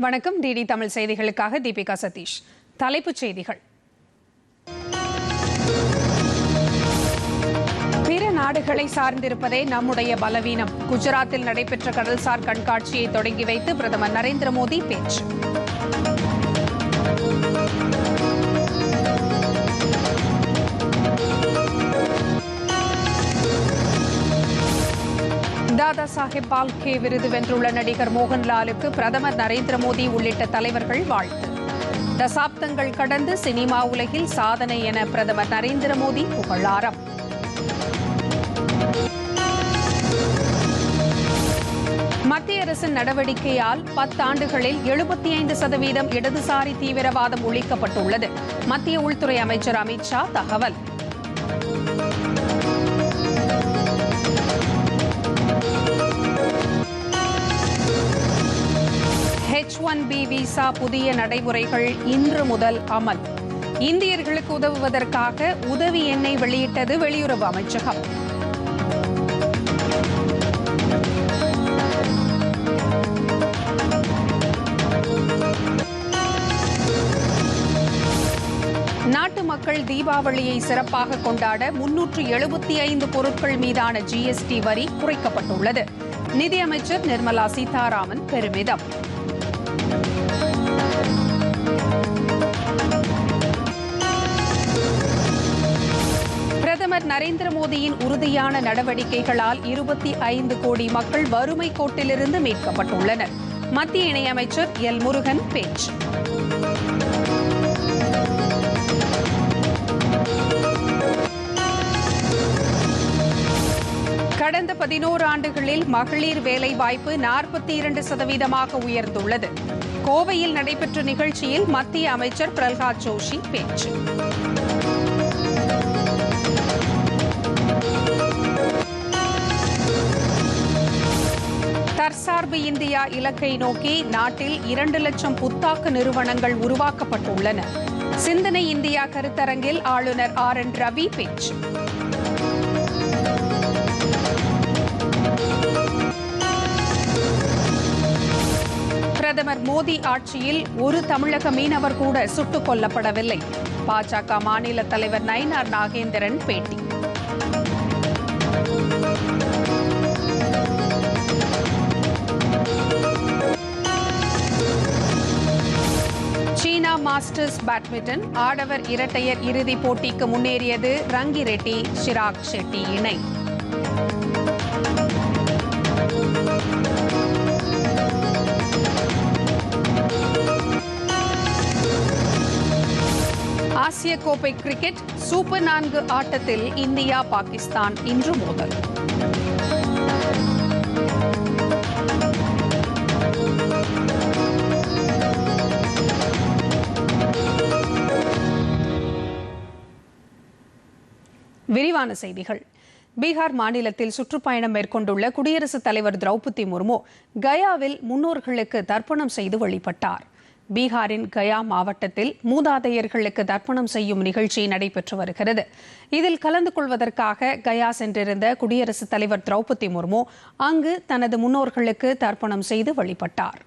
வணக்கம். டிடி தமிழ் செய்திகளுக்காக தீபிகா சதீஷ். தலைப்புச் செய்திகள். பிற நாடுகளை சார்ந்திருப்பதே நம்முடைய பலவீனம். குஜராத்தில் நடைபெற்ற கடல்சார் கண்காட்சியை தொடங்கி வைத்து பிரதமர் நரேந்திர மோடி பேச்சு. தாதா சாஹேப் பால்கே விருது வென்றுள்ள நடிகர் மோகன்லாலுக்கு பிரதமர் நரேந்திர மோடி உள்ளிட்ட தலைவர்கள் வாழ்த்து. தசாப்தங்கள் கடந்து சினிமா உலகில் சாதனை என பிரதமர் நரேந்திர மோடி புகழாரம். மத்திய அரசின் நடவடிக்கையால் பத்தாண்டுகளில் எழுபத்தி ஐந்து சதவீதம் இடதுசாரி தீவிரவாதம் ஒழிக்கப்பட்டுள்ளது. மத்திய உள்துறை அமைச்சர் அமித் ஷா தகவல். ஒன் பி விசா புதிய நடைமுறைகள் இன்று முதல் அமல். இந்தியர்களுக்கு உதவுவதற்காக உதவி எண்ணை வெளியிட்டது வெளியுறவு அமைச்சகம். நாட்டு மக்கள் தீபாவளியை சிறப்பாக கொண்டாட முன்னூற்று எழுபத்தி ஐந்து பொருட்கள் மீதான ஜிஎஸ்டி வரி குறைக்கப்பட்டுள்ளது. நிதியமைச்சர் நிர்மலா சீதாராமன் பெருமிதம். நரேந்திர மோடியின் உறுதியான நடவடிக்கைகளால் இருபத்தி ஐந்து கோடி மக்கள் வறுமை கோட்டிலிருந்து மீட்கப்பட்டுள்ளனர். மத்திய இணையமைச்சர் எல் முருகன் பேச்சு. கடந்த பதினோரு ஆண்டுகளில் மகளிர் வேலை வாய்ப்பு நாற்பத்தி இரண்டு சதவீதமாக உயர்ந்துள்ளது. கோவையில் நடைபெற்ற நிகழ்ச்சியில் மத்திய அமைச்சர் பிரல்ஹாத் ஜோஷி பேச்சு. தற்சார்பு இந்தியா இலக்கை நோக்கி நாட்டில் இரண்டு லட்சம் புத்தாக்க நிறுவனங்கள் உருவாக்கப்பட்டுள்ளன. சிந்தனை இந்தியா கருத்தரங்கில் ஆளுநர் ஆர் என் ரவி பேச்சு. பிரதமர் மோடி ஆட்சியில் ஒரு தமிழக மீனவர் கூட சுட்டுக் கொல்லப்படவில்லை. பாஜக மாநில தலைவர் நயினார் நாகேந்திரன் பேட்டி. சீனா மாஸ்டர்ஸ் பேட்மிண்டன் ஆடவர் இரட்டையர் இறுதிப் போட்டிக்கு முன்னேறியது ரங்கிரெட்டி சிராக் ஷெட்டி இணை. ஆசிய கோப்பை கிரிக்கெட் சூப்பர் நான்கு ஆட்டத்தில் இந்தியா பாகிஸ்தான் இன்று மோதல். விரிவான செய்திகள். பீகார் மாநிலத்தில் சுற்றுப்பயணம் மேற்கொண்டுள்ள குடியரசுத் தலைவர் திரௌபதி முர்மு கயாவில் முன்னோர்களுக்கு தர்ப்பணம் செய்து வழிபட்டார். பீகாரின் கயா மாவட்டத்தில் மூதாதையர்களுக்கு தர்ப்பணம் செய்யும் நிகழ்ச்சி நடைபெற்று வருகிறது. இதில் கலந்து கொள்வதற்காக கயா சென்றிருந்த குடியரசுத் தலைவர் திரௌபதி முர்மு அங்கு தனது முன்னோர்களுக்கு தர்ப்பணம் செய்து வழிபட்டார்.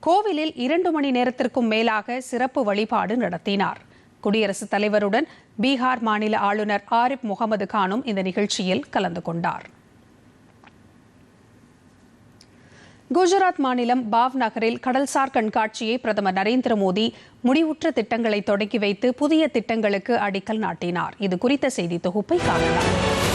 கோவிலில் இரண்டு மணி நேரத்திற்கும் மேலாக சிறப்பு வழிபாடு நடத்தினார். குடியரசுத் தலைவருடன் பீகார் மாநில ஆளுநர் ஆரிப் முகமது கானும் இந்த நிகழ்ச்சியில் கலந்து கொண்டார். குஜராத் மாநிலம் பாவ் நகரில் கடல்சார் கண்காட்சியை பிரதமர் நரேந்திர மோடி முடிவுற்ற திட்டங்களை தொடங்கி வைத்து புதிய திட்டங்களுக்கு அடிக்கல் நாட்டினார். இது குறித்த செய்தி தொகுப்பை காணலாம்.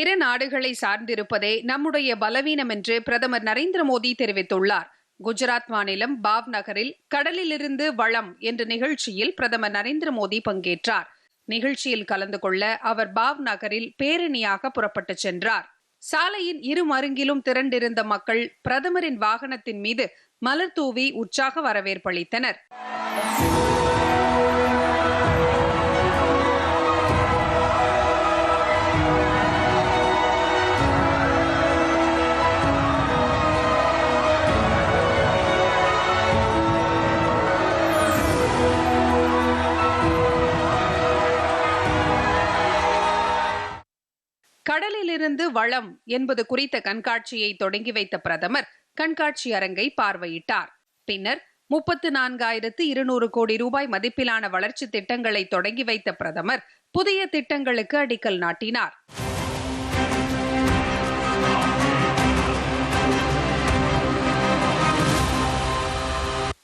பிற நாடுகளை சார்ந்திருப்பதே நம்முடைய பலவீனம் என்று பிரதமர் நரேந்திர மோடி தெரிவித்துள்ளார். குஜராத் மாநிலம் பாவ் நகரில் கடலிலிருந்து வளம் என்ற நிகழ்ச்சியில் பிரதமர் நரேந்திர மோடி பங்கேற்றார். நிகழ்ச்சியில் கலந்து கொள்ள அவர் பாவ் நகரில் பேரணியாக புறப்பட்டு சென்றார். சாலையின் இரு மருங்கிலும் திரண்டிருந்த மக்கள் பிரதமரின் வாகனத்தின் மீது மலர் தூவி உற்சாக வரவேற்பளித்தனர் கடலிலிருந்து வளம் என்பது குறித்த கண்காட்சியை தொடங்கி வைத்த பிரதமர் கண்காட்சி அரங்கை பார்வையிட்டார். பின்னர் முப்பத்து நான்காயிரத்து இருநூறு கோடி ரூபாய் மதிப்பிலான வளர்ச்சி திட்டங்களை தொடங்கி வைத்த பிரதமர் புதிய திட்டங்களுக்கு அடிக்கல் நாட்டினார்.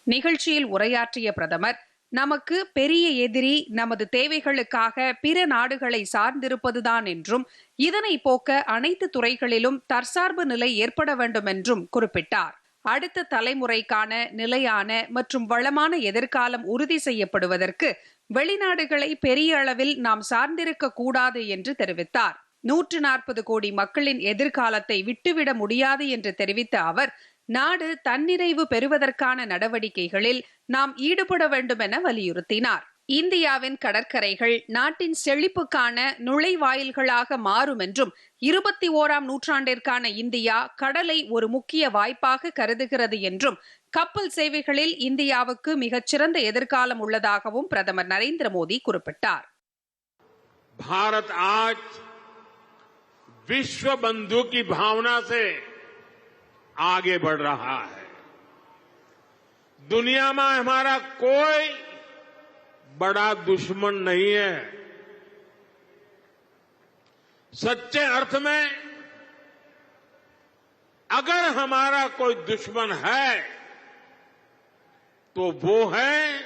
நிகழ்ச்சியில் உரையாற்றிய பிரதமர் நமக்கு பெரிய எதிரி நமது தேவைகளுக்காக பிற நாடுகளை சார்ந்திருப்பதுதான் என்றும் இதனை போக்க அனைத்து துறைகளிலும் தற்சார்பு நிலை ஏற்பட வேண்டும் என்றும் குறிப்பிட்டார். அடுத்த தலைமுறைக்கான நிலையான மற்றும் வளமான எதிர்காலம் உறுதி செய்யப்படுவதற்கு வெளிநாடுகளை பெரிய அளவில் நாம் சார்ந்திருக்க கூடாது என்று தெரிவித்தார். நூற்று நாற்பது கோடி மக்களின் எதிர்காலத்தை விட்டுவிட முடியாது என்று தெரிவித்த அவர் நாடு தன்னிறைவு பெறுவதற்கான நடவடிக்கைகளில் நாம் ஈடுபட வேண்டும் என வலியுறுத்தினார். இந்தியாவின் கடற்கரைகள் நாட்டின் செழிப்புக்கான நுழைவாயில்களாக மாறும் என்றும் இருபத்தி ஓராம் நூற்றாண்டிற்கான இந்தியா கடலை ஒரு முக்கிய வாய்ப்பாக கருதுகிறது என்றும் கப்பல் சேவைகளில் இந்தியாவுக்கு மிகச்சிறந்த எதிர்காலம் உள்ளதாகவும் பிரதமர் நரேந்திர மோடி குறிப்பிட்டார். பாரத் ஆஜ் விஸ்வ பந்து கி பாவனா आगे बढ़ रहा है। दुनिया में हमारा कोई बड़ा दुश्मन नहीं है। सच्चे अर्थ में अगर हमारा कोई दुश्मन है तो वो है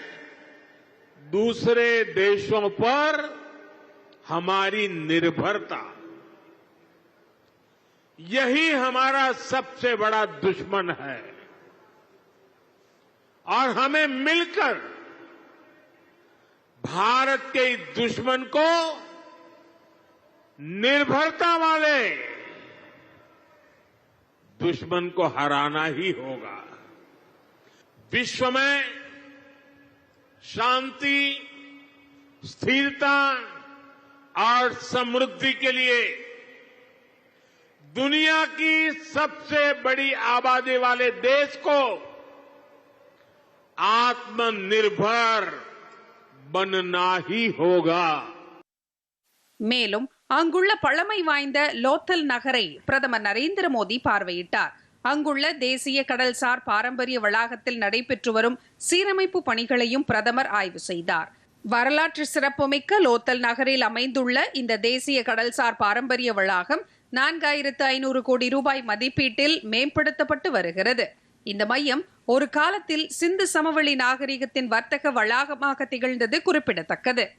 दूसरे देशों पर हमारी निर्भरता। यही हमारा सबसे बड़ा दुश्मन है। और हमें मिलकर भारत के इस दुश्मन को निर्भरता वाले दुश्मन को हराना ही होगा। विश्व में शांति, स्थिरता और समृद्धि के लिए दुनिया की सबसे बड़ी आबादी वाले देश को आत्मनिर्भर बनना ही होगा மேலும் அங்குள்ள பழமை வாய்ந்த லோத்தல் நகரை பிரதமர் நரேந்திர மோடி பார்வையிட்டார் அங்குள்ள தேசிய கடல்சார் பாரம்பரிய வளாகத்தில் நடைபெற்று வரும் சீரமைப்பு பணிகளையும் பிரதமர் ஆய்வு செய்தார் வரலாற்று சிறப்புமிக்க லோத்தல் நகரில் அமைந்துள்ள இந்த தேசிய கடல்சார் பாரம்பரிய வளாகம் நான்காயிரத்து ஐநூறு கோடி ரூபாய் மதிப்பீட்டில் மேம்படுத்தப்பட்டு வருகிறது. இந்த மையம் ஒரு காலத்தில் சிந்து சமவெளி நாகரிகத்தின் வர்த்தக வளாகமாக திகழ்ந்தது குறிப்பிடத்தக்கது.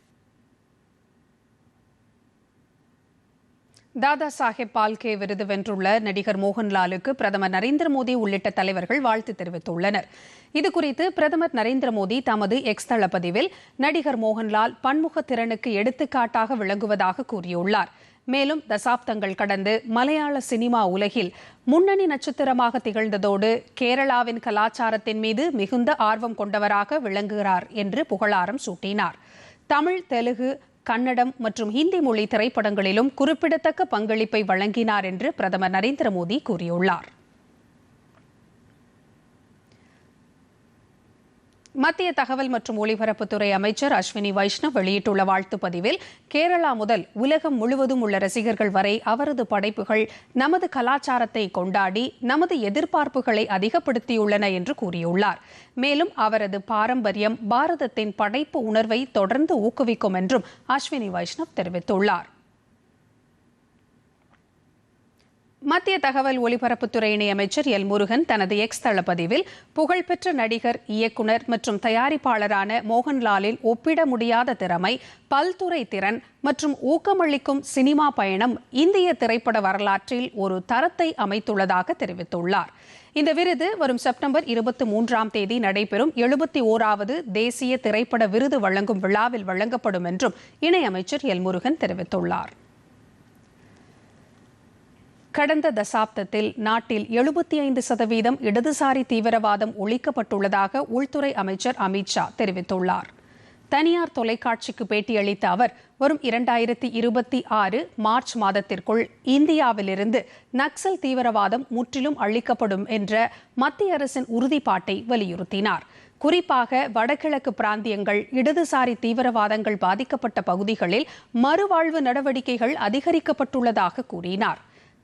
தாதா சாஹேப் பால்கே விருது வென்றுள்ள நடிகர் மோகன்லாலுக்கு பிரதமர் நரேந்திர மோடி உள்ளிட்ட தலைவர்கள் வாழ்த்து தெரிவித்துள்ளனர். இதுகுறித்து பிரதமர் நரேந்திர மோடி தமது எக்ஸ் தள பதிவில் நடிகர் மோகன்லால் பன்முக திறனுக்கு எடுத்துக்காட்டாக விளங்குவதாக கூறியுள்ளார். மேலும் தசாப்தங்கள் கடந்து மலையாள சினிமா உலகில் முன்னணி நட்சத்திரமாக திகழ்ந்ததோடு கேரளாவின் கலாச்சாரத்தின் மீது மிகுந்த ஆர்வம் கொண்டவராக விளங்குகிறார் என்று புகழாரம் சூட்டினார். தமிழ் தெலுங்கு கன்னடம் மற்றும் ஹிந்தி மொழி திரைப்படங்களிலும் குறிப்பிடத்தக்க பங்களிப்பை வழங்கினார் என்று பிரதமர் நரேந்திர மோடி கூறியுள்ளார். மத்திய தகவல் மற்றும் ஒலிபரப்புத்துறை அமைச்சர் அஸ்வினி வைஷ்ணவ் வெளியிட்டுள்ள வாழ்த்து பதிவில் கேரளா முதல் உலகம் முழுவதும் உள்ள ரசிகர்கள் வரை அவரது படைப்புகள் நமது கலாச்சாரத்தை கொண்டாடி நமது எதிர்பார்ப்புகளை அதிகப்படுத்தியுள்ளன என்று கூறியுள்ளார். மேலும் அவரது பாரம்பரியம் பாரதத்தின் படைப்பு உணர்வை தொடர்ந்து ஊக்குவிக்கும் என்றும் அஸ்வினி வைஷ்ணவ் தெரிவித்துள்ளார். மத்திய தகவல் ஒலிபரப்புத்துறை இணையமைச்சர் எல் முருகன் தனது எக்ஸ் தளபதிவில் புகழ்பெற்ற நடிகர் இயக்குனர் மற்றும் தயாரிப்பாளரான மோகன்லாலில் ஒப்பிட முடியாத திறமை பல்துறை திறன் மற்றும் ஊக்கமளிக்கும் சினிமா பயணம் இந்திய திரைப்பட வரலாற்றில் ஒரு தரத்தை அமைத்துள்ளதாக தெரிவித்துள்ளார். இந்த விருது வரும் செப்டம்பர் இருபத்தி மூன்றாம் தேதி நடைபெறும். எழுபத்தி ஓராவது தேசிய திரைப்பட விருது வழங்கும் விழாவில் வழங்கப்படும் என்றும் இணையமைச்சர் எல் முருகன் தெரிவித்துள்ளார். கடந்த தசாப்தத்தில் நாட்டில் எழுபத்தி ஐந்து சதவீதம் இடதுசாரி தீவிரவாதம் ஒழிக்கப்பட்டுள்ளதாக உள்துறை அமைச்சர் அமித்ஷா தெரிவித்துள்ளார். தனியார் தொலைக்காட்சிக்கு பேட்டியளித்த அவர் வரும் இரண்டாயிரத்தி இருபத்தி ஆறு மார்ச் மாதத்திற்குள் இந்தியாவிலிருந்து நக்சல் தீவிரவாதம் முற்றிலும் அழிக்கப்படும் என்ற மத்திய அரசின் உறுதிப்பாட்டை வலியுறுத்தினார். குறிப்பாக வடகிழக்கு பிராந்தியங்கள் இடதுசாரி தீவிரவாதங்கள் பாதிக்கப்பட்ட பகுதிகளில் மறுவாழ்வு நடவடிக்கைகள் அதிகரிக்கப்பட்டுள்ளதாக கூறினார்.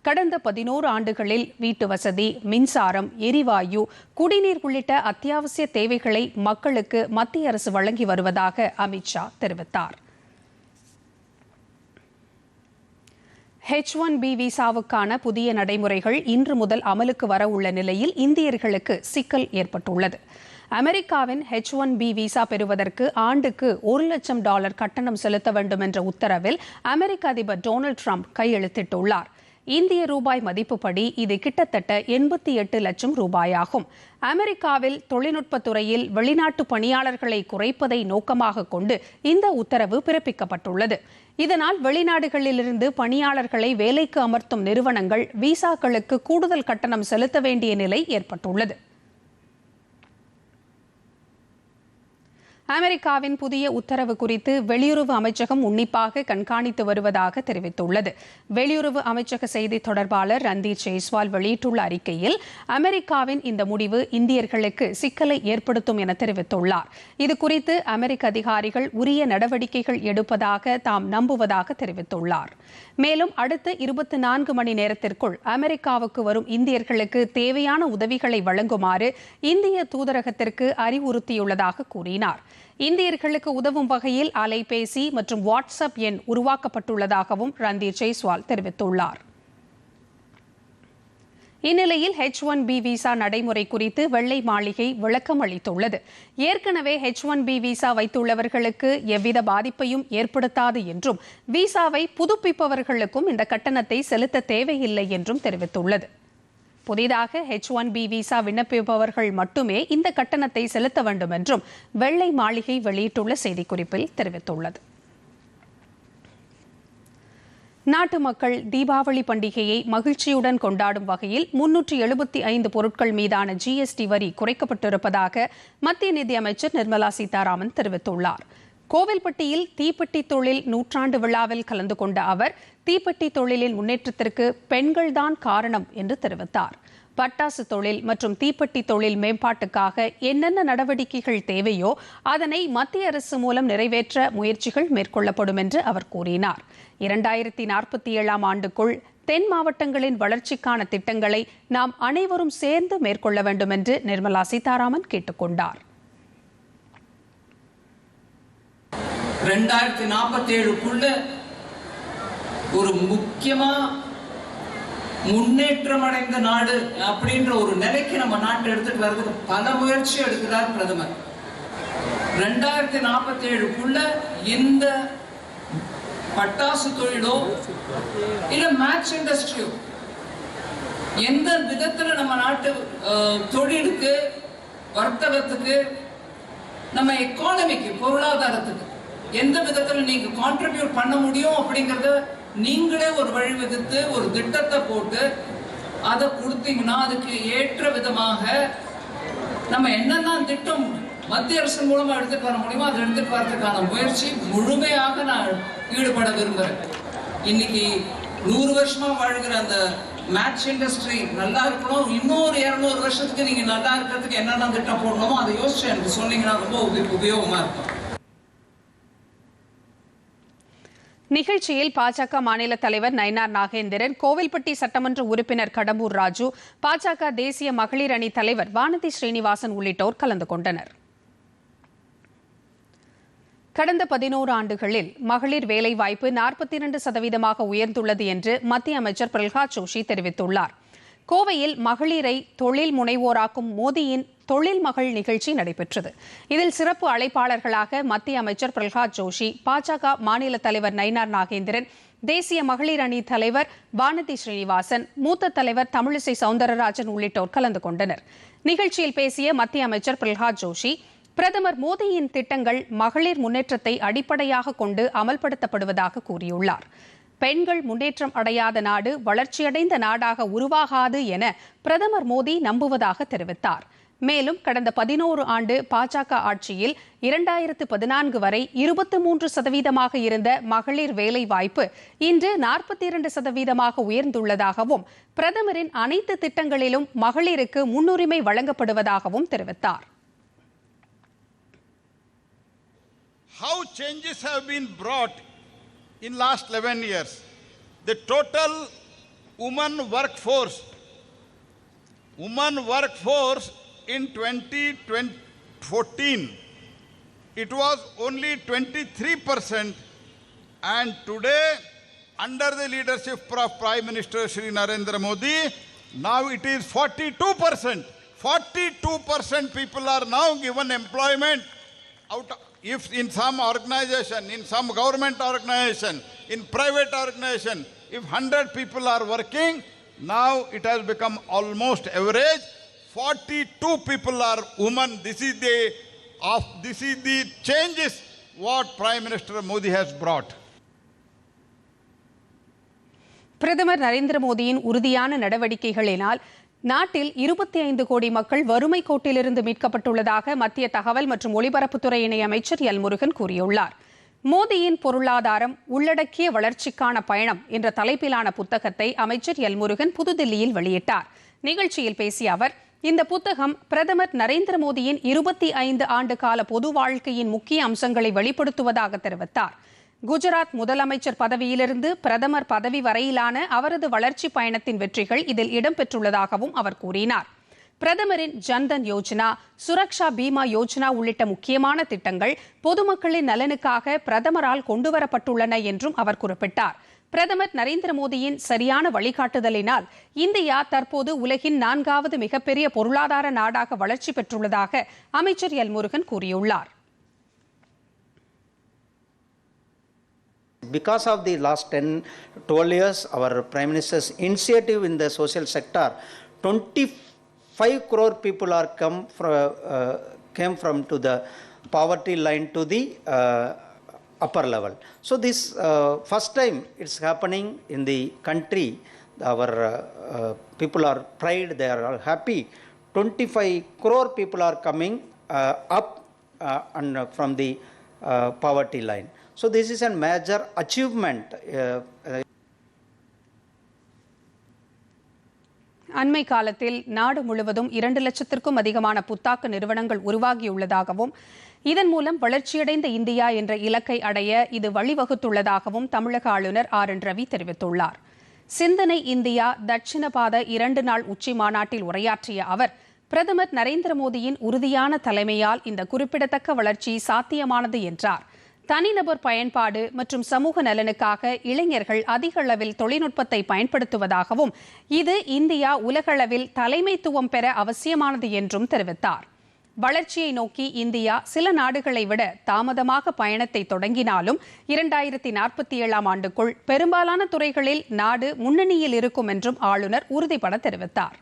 கடந்த பதினோரு ஆண்டுகளில் வீட்டு வசதி மின்சாரம் எரிவாயு குடிநீர் உள்ளிட்ட அத்தியாவசிய தேவைகளை மக்களுக்கு மத்திய அரசு வழங்கி வருவதாக அமித்ஷா தெரிவித்தார். ஹெச் ஒன் பி விசாவுக்கான புதிய நடைமுறைகள் இன்று முதல் அமலுக்கு வர உள்ள நிலையில் இந்தியர்களுக்கு சிக்கல் ஏற்பட்டுள்ளது. அமெரிக்காவின் ஹெச் ஒன் பி விசா பெறுவதற்கு ஆண்டுக்கு ஒரு லட்சம் டாலர் கட்டணம் செலுத்த வேண்டும் என்ற உத்தரவில் அமெரிக்க அதிபர் டொனால்டு ட்ரம்ப் கையெழுத்திட்டுள்ளார். இந்திய ரூபாய் மதிப்புப்படி இது கிட்டத்தட்ட எண்பத்தி எட்டு லட்சம் ரூபாயாகும். அமெரிக்காவில் தொழில்நுட்பத் துறையில் வெளிநாட்டு பணியாளர்களை குறைப்பதை நோக்கமாக கொண்டு இந்த உத்தரவு பிறப்பிக்கப்பட்டுள்ளது. இதனால் வெளிநாடுகளிலிருந்து பணியாளர்களை வேலைக்கு அமர்த்தும் நிறுவனங்கள் விசாக்களுக்கு கூடுதல் கட்டணம் செலுத்த வேண்டிய நிலை ஏற்பட்டுள்ளது. அமெரிக்காவின் புதிய உத்தரவு குறித்து வெளியுறவு அமைச்சகம் உன்னிப்பாக கண்காணித்து வருவதாக தெரிவித்துள்ளது. வெளியுறவு அமைச்சக செய்தி தொடர்பாளர் ரந்தீர் ஜெய்ஸ்வால் வெளியிட்டுள்ள அறிக்கையில் அமெரிக்காவின் இந்த முடிவு இந்தியர்களுக்கு சிக்கலை ஏற்படுத்தும் என தெரிவித்துள்ளார். இது குறித்து அமெரிக்க அதிகாரிகள் உரிய நடவடிக்கைகள் எடுப்பதாக தாம் நம்புவதாக தெரிவித்துள்ளார். மேலும் அடுத்த இருபத்தி நான்கு மணி நேரத்திற்குள் அமெரிக்காவுக்கு வரும் இந்தியர்களுக்கு தேவையான உதவிகளை வழங்குமாறு இந்திய தூதரகத்திற்கு அறிவுறுத்தியுள்ளதாக கூறினார். இந்தியர்களுக்கு உதவும் வகையில் அலைபேசி மற்றும் வாட்ஸ்அப் எண் உருவாக்கப்பட்டுள்ளதாகவும் ரந்தீர் ஜெய்ஸ்வால் தெரிவித்துள்ளார். இந்நிலையில் ஹெச் ஒன் பி விசா நடைமுறை குறித்து வெள்ளை மாளிகை விளக்கம் அளித்துள்ளது. ஏற்கனவே ஹெச் ஒன் பி விசா வைத்துள்ளவர்களுக்கு எவ்வித பாதிப்பையும் ஏற்படுத்தாது என்றும் விசாவை புதுப்பிப்பவர்களுக்கும் இந்த கட்டணத்தை செலுத்த தேவையில்லை என்றும் தெரிவித்துள்ளது. புதிதாக ஹெச் ஒன் பி விசா விண்ணப்பிப்பவர்கள் மட்டுமே இந்த கட்டணத்தை செலுத்த வேண்டும் என்றும் வெள்ளை மாளிகை வெளியிட்டுள்ள செய்திக்குறிப்பில் தெரிவித்துள்ளது. நாட்டு மக்கள் தீபாவளி பண்டிகையை மகிழ்ச்சியுடன் கொண்டாடும் வகையில் முன்னூற்றி எழுபத்தி ஐந்து பொருட்கள் மீதான ஜிஎஸ்டி வரி குறைக்கப்பட்டிருப்பதாக மத்திய நிதியமைச்சர் நிர்மலா சீதாராமன் தெரிவித்துள்ளார். கோவில்பட்டியில் தீப்பெட்டி தொழில் நூற்றாண்டு விழாவில் கலந்து கொண்ட அவர் தீப்பெட்டி தொழிலின் முன்னேற்றத்திற்கு பெண்கள்தான் காரணம் என்று தெரிவித்தார். பட்டாசு தொழில் மற்றும் தீப்பெட்டி தொழில் மேம்பாட்டுக்காக என்னென்ன நடவடிக்கைகள் தேவையோ அதனை மத்திய அரசு மூலம் நிறைவேற்ற முயற்சிகள் மேற்கொள்ளப்படும் என்று அவர் கூறினார். இரண்டாயிரத்தி நாற்பத்தி ஏழாம் ஆண்டுக்குள் தென் மாவட்டங்களின் வளர்ச்சிக்கான திட்டங்களை நாம் அனைவரும் சேர்ந்து மேற்கொள்ள வேண்டும் என்று நிர்மலா சீதாராமன் கேட்டுக்கொண்டார். ரெண்டாயிரத்தி நாற்பத்தி ஏழுக்குள்ள ஒரு முக்கியமா முன்னேற்றம் அடைந்த நாடு அப்படின்ற ஒரு நிலைக்கு நம்ம நாட்டை எடுத்துட்டு வர்றதுக்கு பல முயற்சி எடுக்கிறார் பிரதமர். ரெண்டாயிரத்தி நாற்பத்தி ஏழுக்குள்ள இந்த பட்டாசு தொழிலோ இல்ல மேட்ச் இண்டஸ்ட்ரியோ எந்த விதத்துல நம்ம நாட்டு தொழிலுக்கு வர்த்தகத்துக்கு நம்ம எக்கானமிக்கு பொருளாதாரத்துக்கு எந்த விதத்துல நீங்க கான்ட்ரிபியூட் பண்ண முடியும் அப்படிங்கறத நீங்களே ஒரு வழி வகுத்து ஒரு திட்டத்தை போட்டு அதை கொடுத்தீங்கன்னா அதுக்கு ஏற்ற விதமாக நம்ம என்னென்ன திட்டம் மத்திய அரசு மூலமா எடுத்துட்டு வர முடியுமோ அதை எடுத்துட்டு வரதுக்கான முயற்சி முழுமையாக நான் ஈடுபட விரும்புகிறேன் இன்னைக்கு நூறு வருஷமா வாழ்கிற அந்த மேட்ச் இண்டஸ்ட்ரி நல்லா இருக்கணும். இன்னொரு இரநூறு வருஷத்துக்கு நீங்க நல்லா இருக்கிறதுக்கு என்னென்ன திட்டம் போடணுமோ அதை யோசிச்சு எனக்கு சொன்னீங்கன்னா ரொம்ப உபயோகமா இருக்கும். நிகழ்ச்சியில் பாஜக மாநில தலைவர் நயனார் நாகேந்திரன் கோவில்பட்டி சட்டமன்ற உறுப்பினர் கடம்பூர் ராஜு பாஜக தேசிய மகளிர் அணி தலைவர் வானதி ஸ்ரீனிவாசன் உள்ளிட்டோர் கலந்து கொண்டனர். கடந்த பதினோரு ஆண்டுகளில் மகளிர் வேலைவாய்ப்பு நாற்பத்தி இரண்டு சதவீதமாக உயர்ந்துள்ளது என்று மத்திய அமைச்சர் பிரல்ஹாத் ஜோஷி தெரிவித்துள்ளார். கோவையில் மகளிரை தொழில் முனைவோராக்கும் மோடியின் தொழில் மகள் நிகழ்ச்சி நடைபெற்றது. இதில் சிறப்பு அழைப்பாளர்களாக மத்திய அமைச்சர் பிரல்ஹாத் ஜோஷி பாஜக மாநில தலைவர் நயினார் நாகேந்திரன் தேசிய மகளிர் அணி தலைவர் வானதி ஸ்ரீனிவாசன் மூத்த தலைவர் தமிழிசை சவுந்தரராஜன் உள்ளிட்டோர் கலந்து கொண்டனர். நிகழ்ச்சியில் பேசிய மத்திய அமைச்சர் பிரல்ஹாத் ஜோஷி பிரதமர் மோடியின் திட்டங்கள் மகளிர் முன்னேற்றத்தை அடிப்படையாக கொண்டு அமல்படுத்தப்படுவதாக கூறியுள்ளார். பெண்கள் முன்னேற்றம் அடையாத நாடு வளர்ச்சியடைந்த நாடாக உருவாகாது என பிரதமர் மோடி நம்புவதாக தெரிவித்தார். மேலும் கடந்த பதினோரு ஆண்டு பாஜக ஆட்சியில் இரண்டாயிரத்து பதினான்கு வரை இருபத்தி மூன்று சதவீதமாக இருந்த மகளிர் வேலை வாய்ப்பு இன்று நாற்பத்தி இரண்டு சதவீதமாக உயர்ந்துள்ளதாகவும் பிரதமரின் அனைத்து திட்டங்களிலும் மகளிருக்கு முன்னுரிமை வழங்கப்படுவதாகவும் தெரிவித்தார். How changes have been brought in last 11 years. The total woman workforce, woman workforce in 2014, it was only 23% and today under the leadership of Prime Minister Shri Narendra Modi, now it is 42%. 42% people are now given employment out if in some organization, in some government organization, in private organization, if 100 people are working, now it has become almost average. 42 people are women. This is the of this is the changes what Prime Minister Modi has brought. பிரதமர் நரேந்திர மோடியின் உறுதியான நடவடிக்கைகளினால் நாட்டில் இருபத்தி ஐந்து கோடி மக்கள் வறுமை கோட்டிலிருந்து மீட்கப்பட்டுள்ளதாக மத்திய தகவல் மற்றும் ஒலிபரப்புத்துறை இணையமைச்சர் எல் முருகன் கூறியுள்ளார். மோடியின் பொருளாதாரம் உள்ளடக்கிய வளர்ச்சிக்கான பயணம் என்ற தலைப்பிலான புத்தகத்தை அமைச்சர் எல் முருகன் புதுதில்லியில் வெளியிட்டார். நிகழ்ச்சியில் பேசிய அவர் இந்த புத்தகம் பிரதமர் நரேந்திர மோடியின் இருபத்தி ஐந்து ஆண்டு கால பொது வாழ்க்கையின் முக்கிய அம்சங்களை வெளிப்படுத்துவதாக தெரிவித்தார். குஜராத் முதலமைச்சர் பதவியிலிருந்து பிரதமர் பதவி வரையிலான அவரது வளர்ச்சி பயணத்தின் வெற்றிகள் இதில் இடம்பெற்றுள்ளதாகவும் அவர் கூறினார். பிரதமரின் ஜன்தன் யோஜனா சுரக்ஷா பீமா யோஜனா உள்ளிட்ட முக்கியமான திட்டங்கள் பொதுமக்களின் நலனுக்காக பிரதமரால் கொண்டுவரப்பட்டுள்ளன என்றும் அவர் குறிப்பிட்டார். பிரதமர் நரேந்திர மோடியின் சரியான வழிகாட்டுதலினால் இந்தியா தற்போது உலகின் நான்காவது மிகப்பெரிய பொருளாதார நாடாக வளர்ச்சி பெற்றுள்ளதாக அமைச்சர் எல் முருகன் கூறியுள்ளார். Because of the last 10, 12 years, our Prime Minister's initiative in the social sector, 25 crore people are come from, uh, came from to the poverty line to the uh, upper level. So this uh, first time it's happening in the country. Our uh, uh, people are pride, they are happy. 25 crore people are coming uh, up and from the poverty line. So this is a major achievement. Uh, அண்மை காலத்தில் நாடு முழுவதும் இரண்டு லட்சத்திற்கும் அதிகமான புத்தாக்க நிறுவனங்கள் உருவாகியுள்ளதாகவும் இதன் மூலம் வளர்ச்சியடைந்த இந்தியா என்ற இலக்கை அடைய இது வழிவகுத்துள்ளதாகவும் தமிழக ஆளுநர் ஆர் என் ரவி தெரிவித்துள்ளார் சிந்தனை இந்தியா தட்சிண பாத இரண்டு நாள் உச்சி மாநாட்டில் உரையாற்றிய அவர் பிரதமர் நரேந்திர மோடியின் உறுதியான தலைமையால் இந்த குறிப்பிடத்தக்க வளர்ச்சி சாத்தியமானது என்றார் தனிநபர் பயன்பாடு மற்றும் சமூக நலனுக்காக இளைஞர்கள் அதிக அளவில் தொழில்நுட்பத்தை பயன்படுத்துவதாகவும் இது இந்தியா உலகளவில் தலைமைத்துவம் பெற அவசியமானது என்றும் தெரிவித்தார். வளர்ச்சியை நோக்கி இந்தியா சில நாடுகளை விட தாமதமாக பயணத்தை தொடங்கினாலும் இரண்டாயிரத்தி நாற்பத்தி ஏழாம் ஆண்டுக்குள் பெரும்பாலான துறைகளில் நாடு முன்னணியில் இருக்கும் என்றும் ஆளுநர் உறுதிபட தெரிவித்தார்.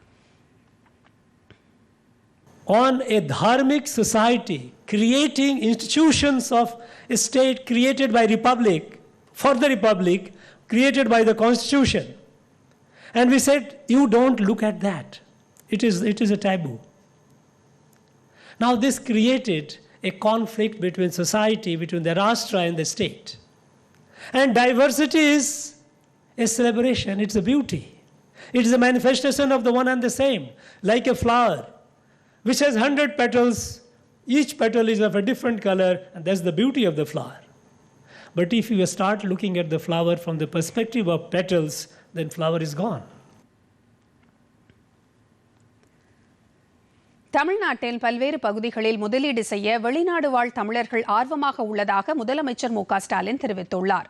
On a dharmic society, creating institutions of state created by republic, for the republic, created by the constitution. And we said, you don't look at that. It is, it is a taboo. Now, this created a conflict between society, between the Rashtra and the state. And diversity is a celebration, it's a beauty. It is a manifestation of the one and the same, like a flower which has 100 petals. Each petal is of a different color, and that's the beauty of the flower. But if you start looking at the flower from the perspective of petals, then flower is gone. தமிழ்நாட்டில் பல்வேறு பகுதிகளில் முதலீடு செய்ய வெளிநாடு வாழ் தமிழர்கள் ஆர்வமாக உள்ளதாக முதலமைச்சர் மு ஸ்டாலின் தெரிவித்துள்ளார்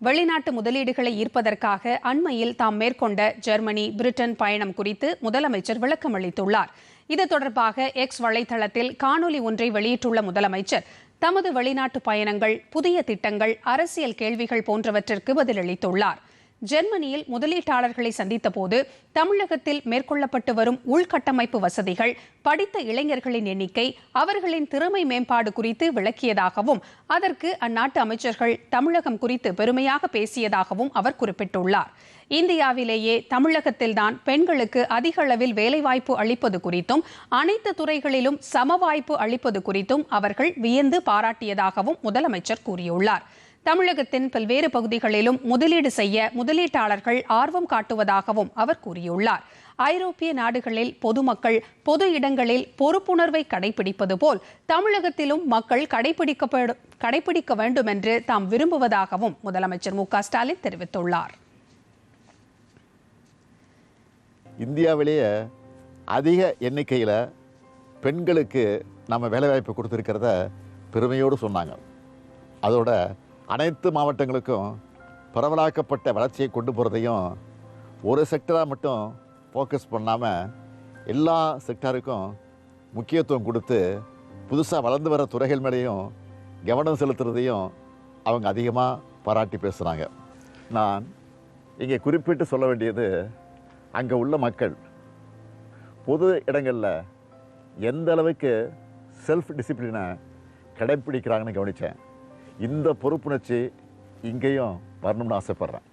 வெளிநாட்டு முதலீடுகளை ஈர்ப்பதற்காக அண்மையில் தாம் மேற்கொண்ட ஜெர்மனி பிரிட்டன் பயணம் குறித்து முதலமைச்சர் விளக்கம் அளித்துள்ளார் இது தொடர்பாக எக்ஸ் வலைதளத்தில் காணொலி ஒன்றை வெளியிட்டுள்ள முதலமைச்சர் தமது வெளிநாட்டு பயணங்கள் புதிய திட்டங்கள் அரசியல் கேள்விகள் போன்றவற்றிற்கு பதிலளித்துள்ளார். ஜெர்மனியில் முதலீட்டாளர்களை சந்தித்த போது தமிழகத்தில் மேற்கொள்ளப்பட்டு வரும் உள்கட்டமைப்பு வசதிகள் படித்த இளைஞர்களின் எண்ணிக்கை அவர்களின் திறமை மேம்பாடு குறித்து விளக்கியதாகவும் அதற்கு அந்நாட்டு அமைச்சர்கள் தமிழகம் குறித்து பெருமையாக பேசியதாகவும் அவர் குறிப்பிட்டுள்ளார். இந்தியாவிலேயே தமிழகத்தில்தான் பெண்களுக்கு அதிக அளவில் வேலைவாய்ப்பு அளிப்பது குறித்தும் அனைத்து துறைகளிலும் சம வாய்ப்பு அளிப்பது குறித்தும் அவர்கள் வியந்து பாராட்டியதாகவும் முதலமைச்சர் கூறியுள்ளார். தமிழகத்தின் பல்வேறு பகுதிகளிலும் முதலீடு செய்ய முதலீட்டாளர்கள் ஆர்வம் காட்டுவதாகவும் அவர் கூறியுள்ளார். ஐரோப்பிய நாடுகளில் பொதுமக்கள் பொது இடங்களில் பொறுப்புணர்வை கடைபிடிப்பது போல் தமிழகத்திலும் மக்கள் கடைபிடிக்கப்படும் கடைபிடிக்க வேண்டும் என்று தாம் விரும்புவதாகவும் முதலமைச்சர் மு ஸ்டாலின் தெரிவித்துள்ளார். இந்தியாவிலேயே அதிக எண்ணிக்கையில் பெண்களுக்கு நம்ம வேலைவாய்ப்பு கொடுத்துருக்கிறத பெருமையோடு சொன்னாங்க. அதோட அனைத்து மாவட்டங்களுக்கும் பரவலாக்கப்பட்ட வளர்ச்சியை கொண்டு போகிறதையும் ஒரு செக்டராக மட்டும் ஃபோக்கஸ் பண்ணாமல் எல்லா செக்டாருக்கும் முக்கியத்துவம் கொடுத்து புதுசாக வளர்ந்து வர துறைகள் மேலேயும் கவனம் செலுத்துறதையும் அவங்க அதிகமாக பாராட்டி பேசுகிறாங்க நான் இங்கே குறிப்பிட்டு சொல்ல வேண்டியது அங்கே உள்ள மக்கள் பொது இடங்களில் எந்த அளவுக்கு செல்ஃப் டிசிப்ளினை கடைப்பிடிக்கிறாங்கன்னு கவனித்தேன் இந்த பொறுப்புணர்ச்சி இங்கேயும் வரணும்னு ஆசைப்படுறேன்.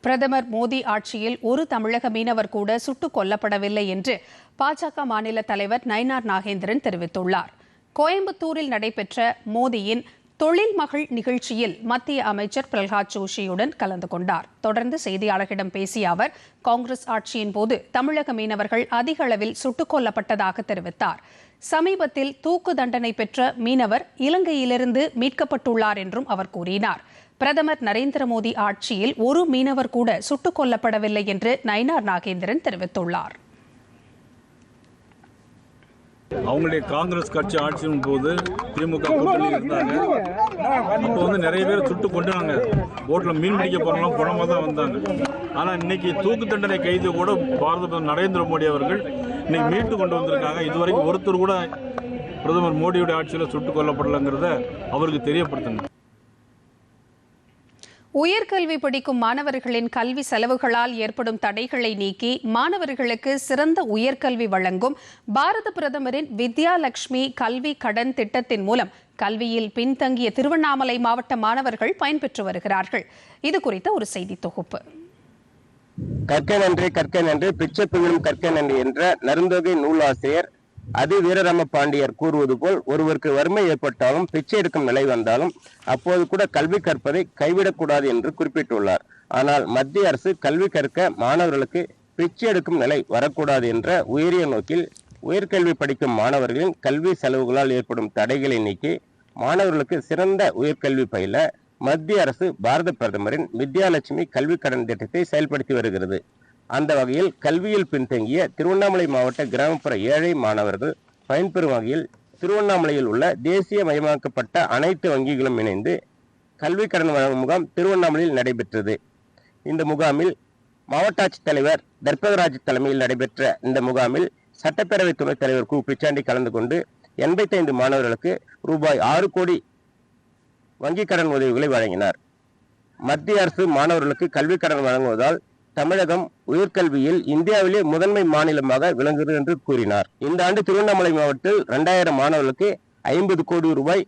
பிரதமர் மோடி ஆட்சியில் ஒரு தமிழக மீனவர் கூட சுட்டுக் கொல்லப்படவில்லை என்று பாஜக மாநில தலைவர் நயனார் நாகேந்திரன் தெரிவித்துள்ளார். கோயம்புத்தூரில் நடைபெற்ற மோடியின் தொழில் மகள் நிகழ்ச்சியில் மத்திய அமைச்சர் பிரகலாத் ஜோஷியுடன் கலந்து கொண்டார். தொடர்ந்து செய்தியாளர்களிடம் பேசிய அவர் காங்கிரஸ் ஆட்சியின் போது தமிழக மீனவர்கள் அதிக அளவில் சுட்டுக் கொல்லப்பட்டதாக தெரிவித்தார். சமீபத்தில் தூக்கு தண்டனை பெற்ற மீனவர் இலங்கையிலிருந்து மீட்கப்பட்டுள்ளார் என்றும் அவர் கூறினார். பிரதமர் நரேந்திர மோடி ஆட்சியில் ஒரு மீனவர் கூட சுட்டுக் கொல்லப்படவில்லை என்று நயினார் நாகேந்திரன் தெரிவித்துள்ளார். அவங்களுடைய காங்கிரஸ் கட்சி ஆட்சியின் போது திமுக கூட்டணி இருந்தாங்க. அப்போ வந்து நிறைய பேர் சுட்டு கொண்டாங்க போட்டில் மீன் பிடிக்க போறவங்களாம் குணமாக தான் வந்தாங்க. ஆனால் இன்னைக்கு தூக்கு தண்டனை கைது கூட பாரத நரேந்திர மோடி அவர்கள் இன்னைக்கு மீட்டு கொண்டு வந்திருக்காங்க. இதுவரைக்கும் ஒருத்தர் கூட பிரதமர் மோடியுடைய ஆட்சியில் சுட்டுக் கொல்லப்படலைங்கிறத அவருக்கு தெரியப்படுத்தணும். உயர்கல்வி படிக்கும் மாணவர்களின் கல்வி செலவுகளால் ஏற்படும் தடைகளை நீக்கி மாணவர்களுக்கு சிறந்த உயர்கல்வி வழங்கும் பாரத பிரதமரின் வித்யாலட்சுமி கல்வி கடன் திட்டத்தின் மூலம் கல்வியில் பின்தங்கிய திருவண்ணாமலை மாவட்ட மாணவர்கள் பயன்பெற்று வருகிறார்கள். இது குறித்த ஒரு செய்தி தொகுப்பு. கற்க நன்றி கற்க நன்றி பிச்சை புகழும் கற்க நன்றி என்ற நருந்தொகை நூலாசிரியர் அது வீரராம பாண்டியர் கூறுவது போல் ஒருவருக்கு வறுமை ஏற்பட்டாலும் பிச்சை எடுக்கும் நிலை வந்தாலும் அப்போது கூட கல்வி கற்பதை கைவிடக்கூடாது என்று குறிப்பிட்டுள்ளார். ஆனால் மத்திய அரசு கல்வி கற்க மாணவர்களுக்கு பிச்சை எடுக்கும் நிலை வரக்கூடாது என்ற உயரிய நோக்கில் உயர்கல்வி படிக்கும் மாணவர்களின் கல்வி செலவுகளால் ஏற்படும் தடைகளை நீக்கி மாணவர்களுக்கு சிறந்த உயர்கல்வி பயில மத்திய அரசு பாரத பிரதமரின் வித்யாலட்சுமி கல்வி கடன் திட்டத்தை செயல்படுத்தி வருகிறது. அந்த வகையில் கல்வியில் பின்தங்கிய திருவண்ணாமலை மாவட்ட கிராமப்புற ஏழை மாணவர்கள் பயன்பெறும் வகையில் திருவண்ணாமலையில் உள்ள தேசிய மயமாக்கப்பட்ட அனைத்து வங்கிகளும் இணைந்து கல்வி கடன் வழங்கும் முகாம் திருவண்ணாமலையில் நடைபெற்றது. இந்த முகாமில் மாவட்ட ஆட்சித்தலைவர் தர்பகராஜ் தலைமையில் நடைபெற்ற இந்த முகாமில் சட்டப்பேரவை துணைத் தலைவர் கு. பிச்சாண்டி கலந்து கொண்டு எண்பத்தைந்து மாணவர்களுக்கு ரூபாய் ஆறு கோடி வங்கிக் கடன் உதவிகளை வழங்கினார். மத்திய அரசு மாணவர்களுக்கு கல்வி கடன் வழங்குவதால் தமிழகம் உயர்கல்வியில் இந்தியாவிலே முதன்மை மாநிலமாக விளங்குகிறது என்று கூறினார். இந்த ஆண்டு திருவண்ணாமலை மாவட்டத்தில் இரண்டாயிரம் மாணவர்களுக்கு ஐம்பது கோடி ரூபாய்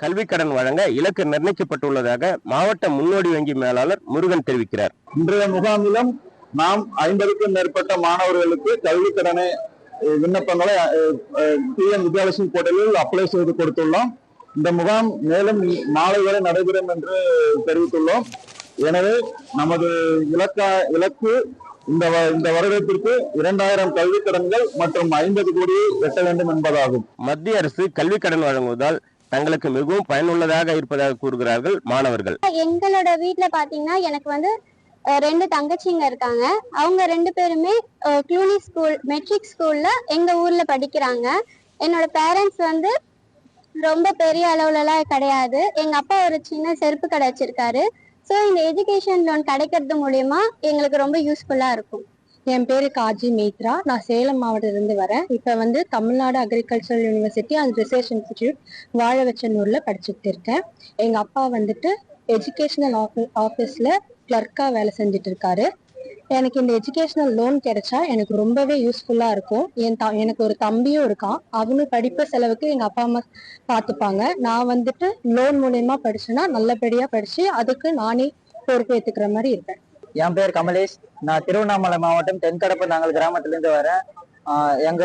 கல்வி கடன் வழங்க இலக்கு நிர்ணயிக்கப்பட்டுள்ளதாக மாவட்ட முன்னோடி வங்கி மேலாளர் முருகன் தெரிவிக்கிறார். இன்றைய முகாமிலும் நாம் ஐம்பதுக்கும் மேற்பட்ட மாணவர்களுக்கு கல்வி கடனை அஹ், விண்ணப்பங்களை பிஎம் வித்யாலட்சுமி போர்ட்டலில் அப்ளை செய்து கொடுத்துள்ளோம். இந்த முகாம் மேலும் நாளை வரை நடைபெறும் என்று தெரிவித்துள்ளோம். எனவே நமது இலக்கா இலக்கு இந்த இந்த வருடத்திற்கு இரண்டாயிரம் கல்வி கடன்கள் மற்றும் ஐம்பது கோடியை எட்ட வேண்டும் என்பதாகும். மத்திய அரசு கல்வி கடன் வழங்குவதால் தங்களுக்கு மிகவும் பயனுள்ளதாக இருப்பதாக கூறுகிறார்கள் மாணவர்கள். எங்களோட வீட்ல பாத்தீங்கன்னா எனக்கு வந்து ரெண்டு தங்கச்சிங்க இருக்காங்க. அவங்க ரெண்டு பேருமே க்ளூனி ஸ்கூல் மெட்ரிக் ஸ்கூல்ல எங்க ஊர்ல படிக்கிறாங்க. என்னோட பேரண்ட்ஸ் வந்து ரொம்ப பெரிய அளவுலலாம் கிடையாது. எங்க அப்பா ஒரு சின்ன செருப்பு கடை வச்சிருக்காரு. ஸோ இந்த எஜுகேஷன் லோன் கிடைக்கிறது மூலயமா எங்களுக்கு ரொம்ப யூஸ்ஃபுல்லாக இருக்கும். என் பேரு காஜி மெய்த்ரா நான் சேலம் மாவட்டத்திலிருந்து வரேன். இப்போ வந்து Tamil Nadu agricultural university and research institute வாழவச்சனூரில் படிச்சுட்டு இருக்கேன். எங்கள் அப்பா வந்துட்டு எஜுகேஷனல் ஆஃபி ஆஃபீஸில் கிளர்க்கா வேலை செஞ்சுட்டு இருக்காரு. எனக்கு இந்த எஜுகேஷனல் லோன் கிடைச்சா எனக்கு ரொம்பவே யூஸ்ஃபுல்லா இருக்கும். என் த எனக்கு ஒரு தம்பியும் இருக்கான். அவனும் படிப்பு செலவுக்கு எங்க அப்பா அம்மா பார்த்துப்பாங்க நான் வந்துட்டு லோன் மூலியமா படிச்சேன்னா நல்லபடியா படிச்சு அதுக்கு நானே பொறுப்பேற்றுக்கிற மாதிரி இருப்பேன். என் பேர் கமலேஷ். நான் திருவண்ணாமலை மாவட்டம் தென்கடப்பு நாங்கள் கிராமத்திலேருந்து வரேன். எங்கள் எங்க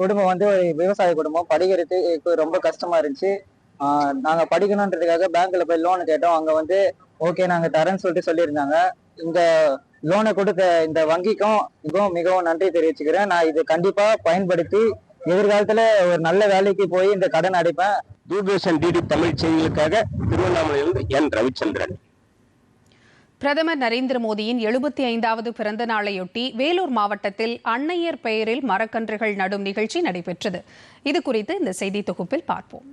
குடும்பம் வந்து ஒரு விவசாய குடும்பம். படிக்கிறதுக்கு ரொம்ப கஷ்டமா இருந்துச்சு. நாங்கள் படிக்கணுன்றதுக்காக பேங்க்ல போய் லோன் கேட்டோம். அங்கே வந்து ஓகே நாங்கள் தரேன்னு சொல்லிட்டு சொல்லியிருந்தாங்க. இந்த லோனை கொடுத்த இந்த வங்கிக்கும் மிகவும் மிகவும் நன்றி தெரிவிச்சுக்கிறேன். நான் இது கண்டிப்பா பயன்படுத்தி எதிர்காலத்துல ஒரு நல்ல வேலைக்கு போய் இந்த கடன் அடைப்பேன். தூர்தர்ஷன் டிடி தமிழ் செய்திகளுக்காக திருவண்ணாமலையிலிருந்து என் ரவிச்சந்திரன். பிரதமர் நரேந்திர மோடியின் எழுபத்தி ஐந்தாவது பிறந்த நாளையொட்டி வேலூர் மாவட்டத்தில் அன்னையர் பெயரில் மரக்கன்றுகள் நடும் நிகழ்ச்சி நடைபெற்றது. இது குறித்து இந்த செய்தி தொகுப்பில் பார்ப்போம்.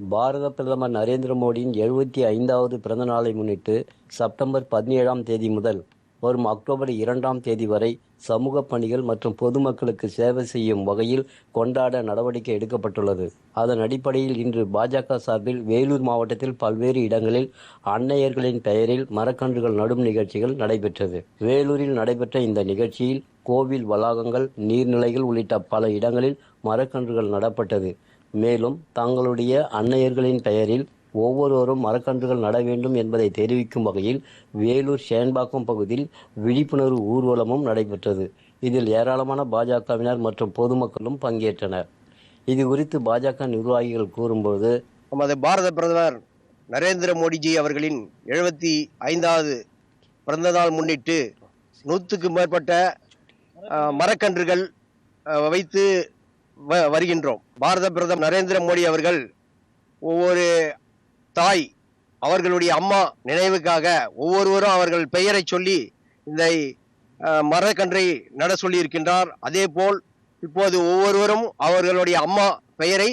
பாரத பிரதமர் நரேந்திர மோடியின் எழுபத்தி ஐந்தாவது பிறந்த நாளை முன்னிட்டு செப்டம்பர் பதினேழாம் தேதி முதல் வரும் அக்டோபர் இரண்டாம் தேதி வரை சமூக பணிகள் மற்றும் பொதுமக்களுக்கு சேவை செய்யும் வகையில் கொண்டாட நடவடிக்கை எடுக்கப்பட்டுள்ளது. அதன் அடிப்படையில் இன்று பாஜக சார்பில் வேலூர் மாவட்டத்தில் பல்வேறு இடங்களில் அன்னையர்களின் பெயரில் மரக்கன்றுகள் நடும் நிகழ்ச்சிகள் நடைபெற்றது. வேலூரில் நடைபெற்ற இந்த நிகழ்ச்சியில் கோவில் வளாகங்கள் நீர்நிலைகள் உள்ளிட்ட பல இடங்களில் மரக்கன்றுகள் நடப்பட்டது. மேலும் தங்களுடைய அன்னையர்களின் பெயரில் ஒவ்வொருவரும் மரக்கன்றுகள் நட வேண்டும் என்பதை தெரிவிக்கும் வகையில் வேலூர் சேன்பாக்கம் பகுதியில் விழிப்புணர்வு ஊர்வலமும் நடைபெற்றது. இதில் ஏராளமான பாஜகவினர் மற்றும் பொதுமக்களும் பங்கேற்றனர். இது குறித்து பாஜக நிர்வாகிகள் கூறும்போது நமது பாரத பிரதமர் நரேந்திர மோடிஜி அவர்களின் எழுபத்தி ஐந்தாவது பிறந்த நாள் முன்னிட்டு நூற்றுக்கு மேற்பட்ட மரக்கன்றுகள் வைத்து வருகின்றோம். பாரத பிரதமர் நரேந்திர மோடி அவர்கள் ஒவ்வொரு தாய் அவர்களுடைய அம்மா நினைவுக்காக ஒவ்வொருவரும் அவர்கள் பெயரை சொல்லி இந்த மரக்கன்றை நட சொல்லியிருக்கின்றார். அதே போல் இப்போது ஒவ்வொருவரும் அவர்களுடைய அம்மா பெயரை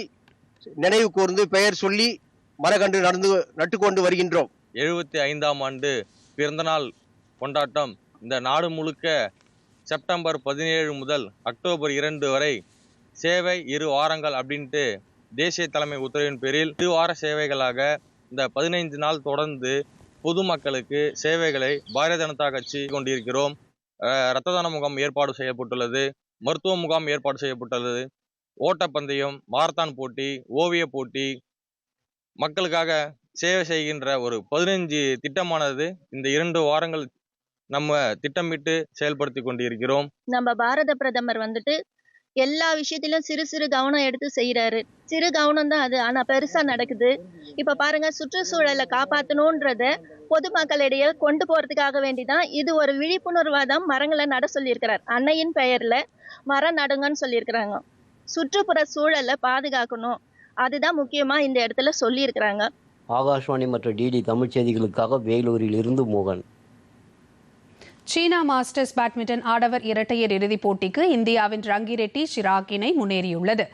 நினைவு கூர்ந்து பெயர் சொல்லி மரக்கன்று நடந்து நட்டுக்கொண்டு வருகின்றோம். எழுபத்தி ஐந்தாம் ஆண்டு பிறந்தநாள் கொண்டாட்டம். இந்த நாடு முழுக்க செப்டம்பர் பதினேழு முதல் அக்டோபர் இரண்டு வரை சேவை இரு வாரங்கள் அப்படின்ட்டு தேசிய தலைமை உத்தரவின் பேரில் இரு வார சேவைகளாக இந்த பதினைந்து நாள் தொடர்ந்து பொதுமக்களுக்கு சேவைகளை பாரதிய ஜனதா கட்சி கொண்டிருக்கிறோம். இரத்த தான முகாம் ஏற்பாடு செய்யப்பட்டுள்ளது. மருத்துவ முகாம் ஏற்பாடு செய்யப்பட்டுள்ளது. ஓட்டப்பந்தயம் மாரத்தான் போட்டி ஓவிய போட்டி மக்களுக்காக சேவை செய்கின்ற ஒரு பதினைஞ்சு திட்டமானது இந்த இரண்டு வாரங்கள் நம்ம திட்டமிட்டு செயல்படுத்தி கொண்டிருக்கிறோம். நம்ம பாரத பிரதமர் வந்துட்டு எல்லா விஷயத்திலும் சிறு சிறு கவனம் எடுத்து செய்யறாரு சிறு கவனம் தான் அது. ஆனா பெருசா நடக்குது. இப்ப பாருங்க சுற்றுச்சூழலை காப்பாத்தணும்ன்றத பொதுமக்களிடையே கொண்டு போறதுக்காக வேண்டிதான் இது ஒரு விழிப்புணர்வா தான் மரங்களை நட சொல்லியிருக்கிறார். அன்னையின் பெயர்ல மரம் நடுங்கன்னு சொல்லியிருக்கிறாங்க. சுற்றுப்புற சூழலை பாதுகாக்கணும். அதுதான் முக்கியமா இந்த இடத்துல சொல்லியிருக்கிறாங்க. ஆகாஷ்வாணி மற்றும் டிடி தமிழ் செய்திகளுக்காக வேலூரில் இருந்து மோகன். சீனா மாஸ்டர்ஸ் பேட்மிண்டன் ஆடவர் இரட்டையர் இறுதிப் போட்டிக்கு இந்தியாவின் ரங்கிரெட்டி சிராக் இணை முன்னேறியுள்ளது.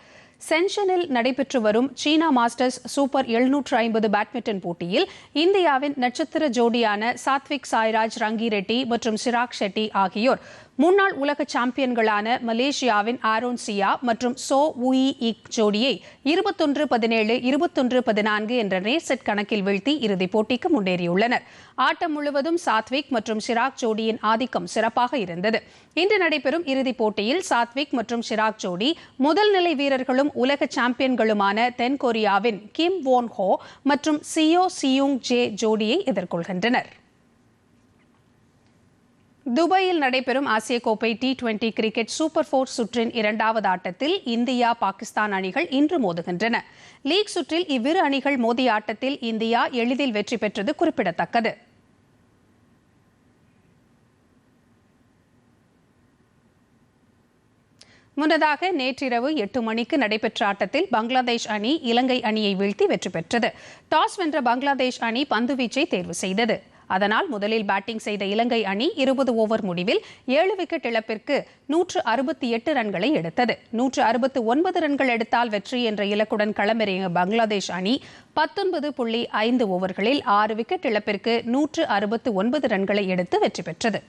சென்ஷனில் நடைபெற்று வரும் சீனா மாஸ்டர்ஸ் சூப்பர் எழுநூற்று ஐம்பது பேட்மிண்டன் போட்டியில் இந்தியாவின் நட்சத்திர ஜோடியான சாத்விக் சாய்ராஜ் ரங்கிரெட்டி மற்றும் சிராக் ஷெட்டி ஆகியோர் முன்னாள் உலக சாம்பியன்களான மலேசியாவின் ஆரோன் சியா மற்றும் சோ உயி இக் ஜோடியை இருபத்தொன்று பதினேழு இருபத்தொன்று பதினான்கு என்ற நேர் செட் கணக்கில் வீழ்த்தி இறுதிப் போட்டிக்கு முன்னேறியுள்ளனர். ஆட்டம் முழுவதும் சாத்விக் மற்றும் சிராக் ஜோடியின் ஆதிக்கம் சிறப்பாக இருந்தது. இன்று நடைபெறும் இறுதிப் போட்டியில் சாத்விக் மற்றும் சிராக் ஜோடி முதல் நிலை வீரர்களும் உலக சாம்பியன்களுமான தென்கொரியாவின் கிம் வோன் ஹோ மற்றும் சியோ சியூங் ஜே ஜோடியை எதிர்கொள்கின்றனர். துபாயில் நடைபெறும் ஆசிய கோப்பை T twenty cricket super four சுற்றின் இரண்டாவது ஆட்டத்தில் இந்தியா பாகிஸ்தான் அணிகள் இன்று மோதுகின்றன. லீக் சுற்றில் இவ்விரு அணிகள் மோதிய ஆட்டத்தில் இந்தியா எளிதில் வெற்றி பெற்றது குறிப்பிடத்தக்கது. முன்னதாக நேற்றிரவு எட்டு மணிக்கு நடைபெற்ற ஆட்டத்தில் பங்களாதேஷ் அணி இலங்கை அணியை வீழ்த்தி வெற்றி பெற்றது. டாஸ் வென்ற பங்களாதேஷ் அணி பந்துவீச்சை தேர்வு செய்தது. அதனால் முதலில் பேட்டிங் செய்த இலங்கை அணி இருபது ஓவர் முடிவில் ஏழு விக்கெட் இழப்பிற்கு நூற்று அறுபத்தி எட்டு ரன்களை எடுத்தது. நூற்று அறுபத்து ஒன்பது ரன்கள் எடுத்தால் வெற்றி என்ற இலக்குடன் களமிறங்கிய பங்களாதேஷ் அணி பத்தொன்பது புள்ளி ஐந்து ஓவர்களில் ஆறு விக்கெட் இழப்பிற்கு நூற்று அறுபத்து ஒன்பது ரன்களை எடுத்து வெற்றி பெற்றது.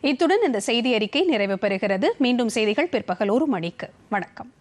இத்துடன் இந்த செய்தி அறிக்கை நிறைவு பெறுகிறது. மீண்டும் செய்திகள் பிற்பகல் ஒரு மணிக்கு. வணக்கம்.